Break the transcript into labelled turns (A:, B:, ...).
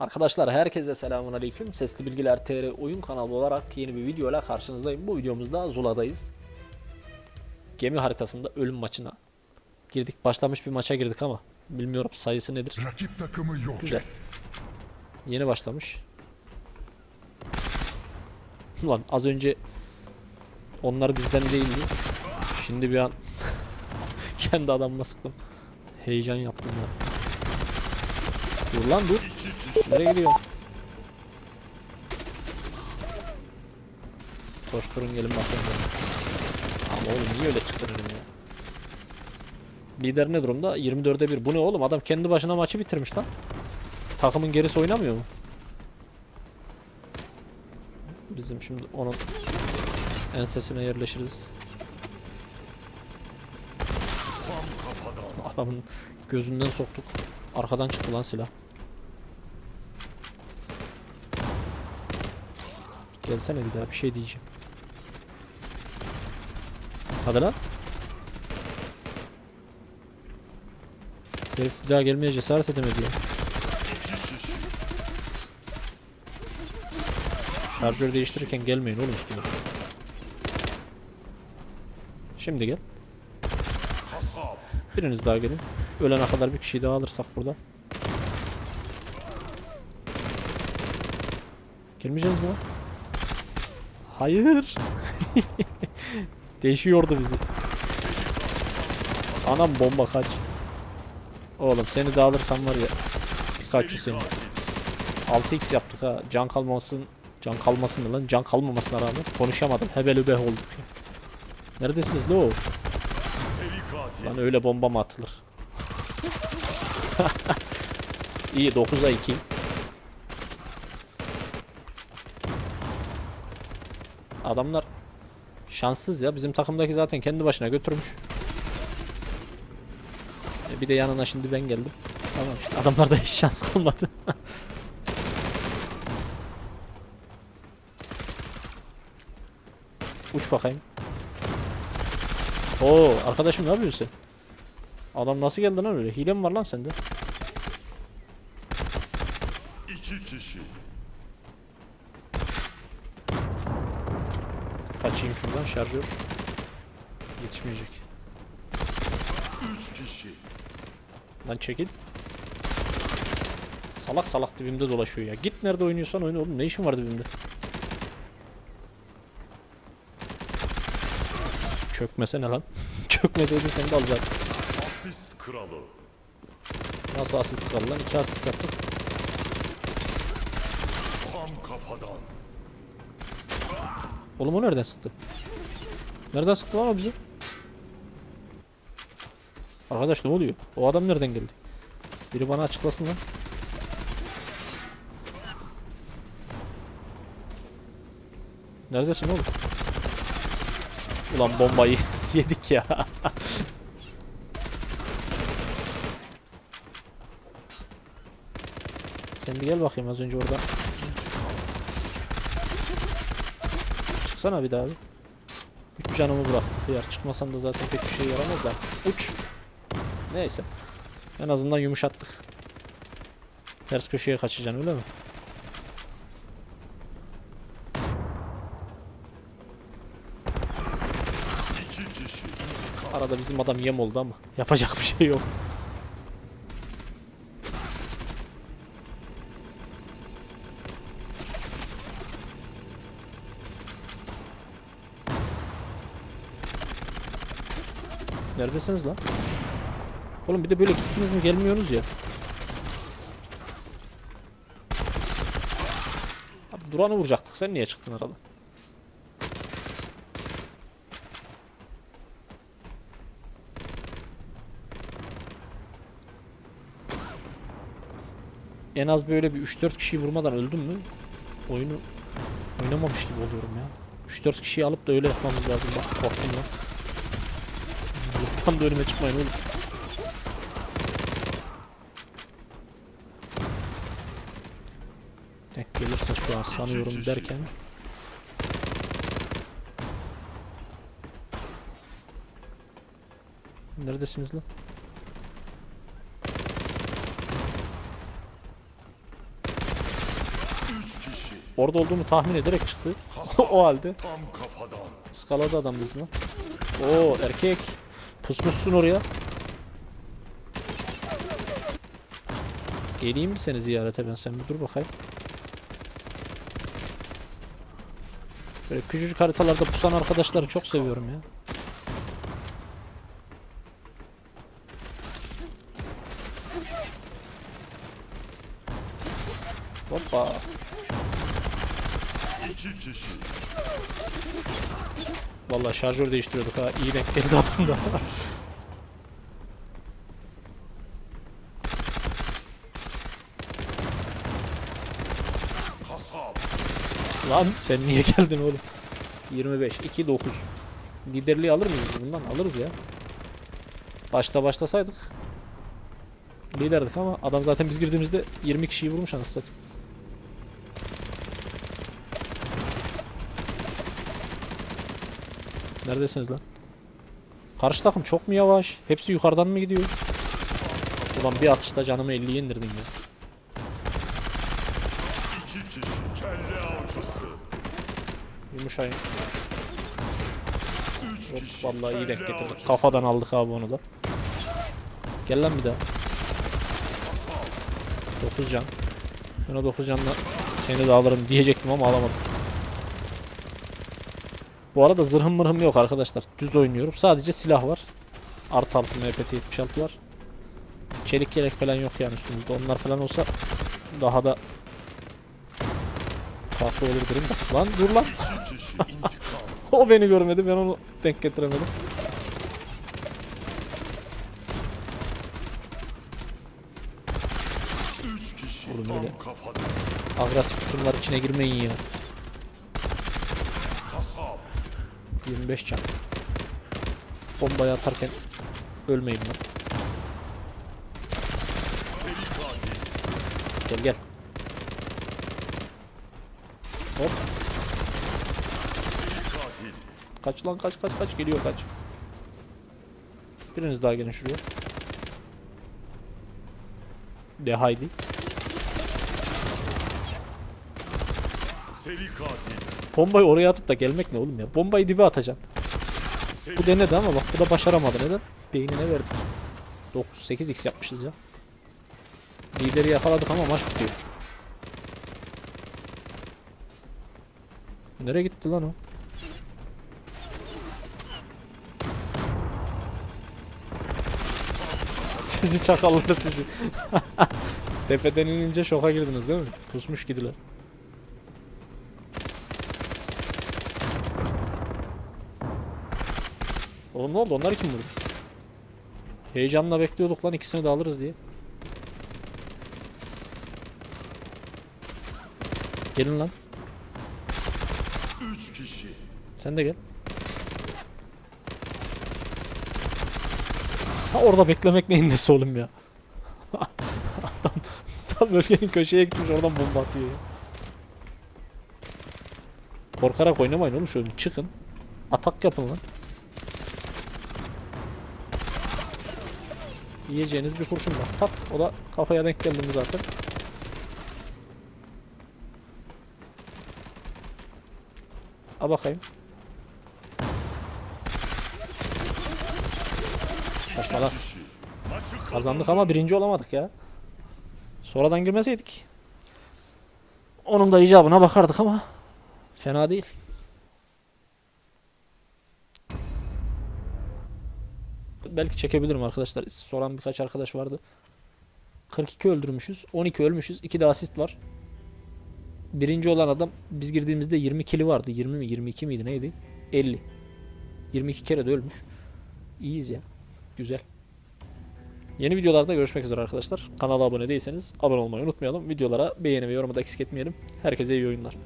A: Arkadaşlar herkese selamun aleyküm. Sesli Bilgiler TR oyun kanalı olarak yeni bir videoyla karşınızdayım. Bu videomuzda Zula'dayız. Gemi haritasında ölüm maçına girdik. Başlamış bir maça girdik ama bilmiyorum sayısı nedir.
B: Rakip takımı yok
A: Güzel.
B: et.
A: Yeni başlamış. Ulan az önce onlar bizden değildi. Şimdi bir an kendi adamıma sıktım. Heyecan yaptım ya. Dur lan dur. Nereye gidiyorsun? Koşturun gelin bana. Ama oğlum niye öyle çıktın önüme ya? Lider ne durumda? 24'e 1. Bu ne oğlum? Adam kendi başına maçı bitirmiş lan. Takımın gerisi oynamıyor mu? Bizim şimdi onun ensesine yerleşiriz. Adamın gözünden soktuk. Arkadan çıktı lan silah. Gelsene bir daha bir şey diyeceğim. Hadi lan. Herif bir daha gelmeye cesaret edemedi ya. Şarjör değiştirirken gelmeyin oğlum üstüme. Şimdi gel. Biriniz daha gelin. Ölene kadar bir kişiyi daha alırsak burada. Gelmeyeceğiz mi lan? Hayır. Değişiyordu bizi. Anam bomba kaç. Oğlum seni de alırsam var ya. Kaç seni. 6x yaptık ha. Can kalmasın. Can kalmasın lan. Can kalmamasına rağmen konuşamadım. Hebelübeh olduk ya. Neredesiniz lo? Lan öyle bomba mı atılır? İyi 9'a 2. Adamlar şanssız ya. Bizim takımdaki zaten kendi başına götürmüş. E bir de yanına şimdi ben geldim. Tamam işte adamlarda hiç şans kalmadı. Uç bakayım. Oo arkadaşım ne yapıyorsun sen? Adam nasıl geldi lan öyle? Hile mi var lan sende?
B: İki kişi.
A: Kaçayım şuradan şarjör. Yetişmeyecek.
B: Üç kişi.
A: Lan çekil. Salak salak dibimde dolaşıyor ya. Git nerede oynuyorsan oyna oğlum. Ne işin var dibimde? Çökmesene lan. Çökmeseydi seni de alacaktım.
B: Asist kralı.
A: Nasıl asist kaldı lan? İki asist yaptık.
B: Tam kafadan.
A: Oğlum o nereden sıktı? Nereden sıktı lan o bizi? Arkadaş ne oluyor? O adam nereden geldi? Biri bana açıklasın lan. Neredesin oğlum? Ulan bombayı yedik ya. Sen bir gel bakayım az önce orada. Çıksana bir daha bir. Üç canımı bıraktı. Hıyar çıkmasam da zaten pek bir şey yaramaz da. Uç. Neyse. En azından yumuşattık. Ters köşeye kaçacaksın öyle mi? Arada bizim adam yem oldu ama yapacak bir şey yok. Neredesiniz lan? Oğlum bir de böyle gittiniz mi gelmiyorsunuz ya. Abi Duran'ı vuracaktık. Sen niye çıktın arada? En az böyle bir 3-4 kişiyi vurmadan öldüm mü? Oyunu oynamamış gibi oluyorum ya. 3-4 kişiyi alıp da öyle yapmamız lazım. Bak korktum lan. Lütfen da önüme çıkmayın oğlum. Denk gelirse şu an sanıyorum derken. Neredesiniz lan? Orada olduğumu tahmin ederek çıktı. o halde
B: Tam kafadan.
A: ıskaladı adam hızına. Oo erkek. Pusmuşsun oraya. Geleyim mi seni ziyarete ben sen bir dur bakayım. Böyle küçücük haritalarda pusan arkadaşları çok seviyorum ya. Hoppa.
B: İki kişi.
A: Vallahi şarjör değiştiriyorduk ha. İyi denk geldi adam da.
B: Kasap.
A: Lan sen niye geldin oğlum? 25, 2, 9. Liderliği alır mıyız bundan? Alırız ya. Başta başlasaydık liderdik ama adam zaten biz girdiğimizde 20 kişiyi vurmuş anasını satayım. Neredesiniz lan? Karşı takım çok mu yavaş? Hepsi yukarıdan mı gidiyor? Ulan bir atışta canımı 50'ye indirdin ya. Yumuşayın.
B: Kişi.
A: vallahi iyi denk getirdik. Kafadan aldık abi onu da. Gel lan bir daha. 9 can. Ben o 9 canla seni de alırım diyecektim ama alamadım. Bu arada zırhım mırhım yok arkadaşlar. Düz oynuyorum. Sadece silah var. Artı altı MPT 76 var. Çelik yelek falan yok yani üstümüzde. Onlar falan olsa daha da farklı olur durum da. Lan dur lan. O beni görmedi ben onu denk getiremedim. Oğlum öyle. Agresif tutumlar içine girmeyin ya. 25 can. Bombayı atarken ölmeyin lan. Gel gel. Hop kaç lan kaç kaç kaç geliyor kaç. Biriniz daha gelin şuraya. De haydi.
B: Seri katil.
A: Bombayı oraya atıp da gelmek ne oğlum ya? Bombayı dibe atacaksın. Bu denedi ama bak bu da başaramadı. Neden? Beynine verdik. 9 8x yapmışız ya. Lideri yakaladık ama maç bitiyor. Nereye gitti lan o? sizi çakallar sizi. Tepeden inince şoka girdiniz değil mi? Pusmuş gidiler. Oğlum ne oldu? Onlar kim vurdu? Heyecanla bekliyorduk lan ikisini de alırız diye. Gelin lan.
B: Üç kişi.
A: Sen de gel. Ha orada beklemek neyin nesi oğlum ya? Adam tam bölgenin köşeye gitmiş oradan bomba atıyor ya. Korkarak oynamayın oğlum şöyle çıkın. Atak yapın lan. Yiyeceğiniz bir kurşun var. Tak o da kafaya denk geldi mi zaten. A bakayım. Saçma lan.
B: Kişi. Maçı
A: Kazandık ama birinci olamadık ya. Sonradan girmeseydik. Onun da icabına bakardık ama fena değil. Belki çekebilirim arkadaşlar. Soran birkaç arkadaş vardı. 42 öldürmüşüz. 12 ölmüşüz. 2 de asist var. Birinci olan adam biz girdiğimizde 20 kili vardı. 20 mi 22 miydi neydi? 50. 22 kere de ölmüş. İyiyiz ya. Güzel. Yeni videolarda görüşmek üzere arkadaşlar. Kanala abone değilseniz abone olmayı unutmayalım. Videolara beğeni ve yorumu da eksik etmeyelim. Herkese iyi oyunlar.